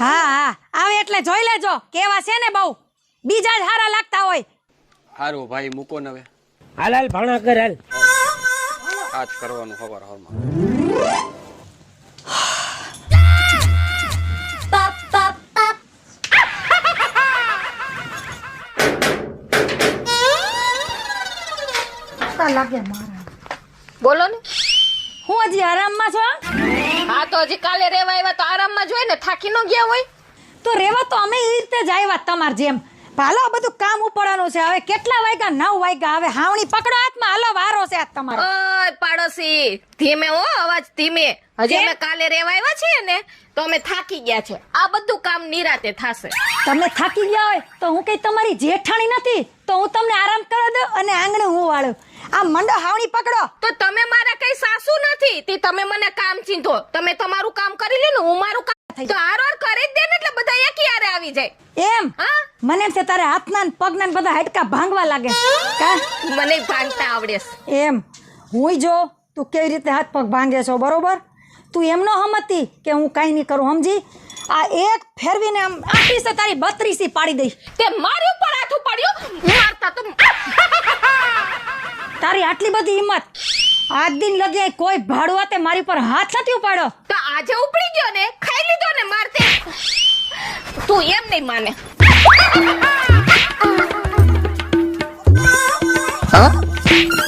હા હા. આવે એટલે જોઈ લેજો. કેવા છે ને બહુ. બીજા જ હારા લાગતા હોય. હારું ભાઈ મૂકો ને હવે. હાલ હાલ ભાણા કર હાલ. આ જ કરવાનું ખબર હરમાં લાગે મારા. બોલો ને. હું હજી આરામમાં છો? હા તો હજી કાલે રેવા આવ્યા તો આરામમાં જોઈએ ને થાકી ન ગયા હોય. તો રેવા તો અમે એ રીતે જ આવ્યા તમાર જેમ. ભાલો આ બધું કામ ઉપાડવાનું છે. હવે કેટલા વાગ્યા નવ વાગ્યા? હવે હાવણી પકડો હાથમાં હાલો વારો છે આજ તમારો. ઓય પાડોશી ધીમે હો અવાજ ધીમે. હજી અમે કાલે રેવા આવ્યા છીએ ને તો અમે થાકી ગયા છે. આ બધું કામ નિરાતે થાશે. તમે થાકી ગયા હોય તો હું કઈ તમારી જેઠાણી નથી? તો હું તમને આરામ કરવા દઉં અને આંગણે હું વાળું. આ મંડો હાવણી પકડો. તો તમે મારા કઈ સાસુ નથી? તે તમે મને કામ ચીંધો. તમે તમારું કામ કરી લ્યો ને હું મારું કામ તો હાર હાર કરી દે ને એટલે બધા એક યારે આવી જાય. એમ? હા? મને એમ છે તારે હાથના ને પગના બધા હાડકા ભાંગવા લાગે. કા? મને ભાંગતા આવડે એમ. હું જો તું કેવી રીતે હાથ પગ ભાંગે છો બરોબર? તું એમ ન હમતી કે હું કાંઈ નહીં કરું સમજી? આ એક ફેરવીને આમ આપીશ તારી બત્રીસી પાડી દઈશ. તે મારી ઉપર હાથ પડ્યું મારતા તો તારી આટલી બધી હિંમત. આજ દિન લગી કોઈ ભાડવા તે મારી પર હાથ નથી ઉપાડો તો આજે ઉપડી ગયો ને ખાઈ લીધો ને મારતે. તું એમ નહીં માને. હા?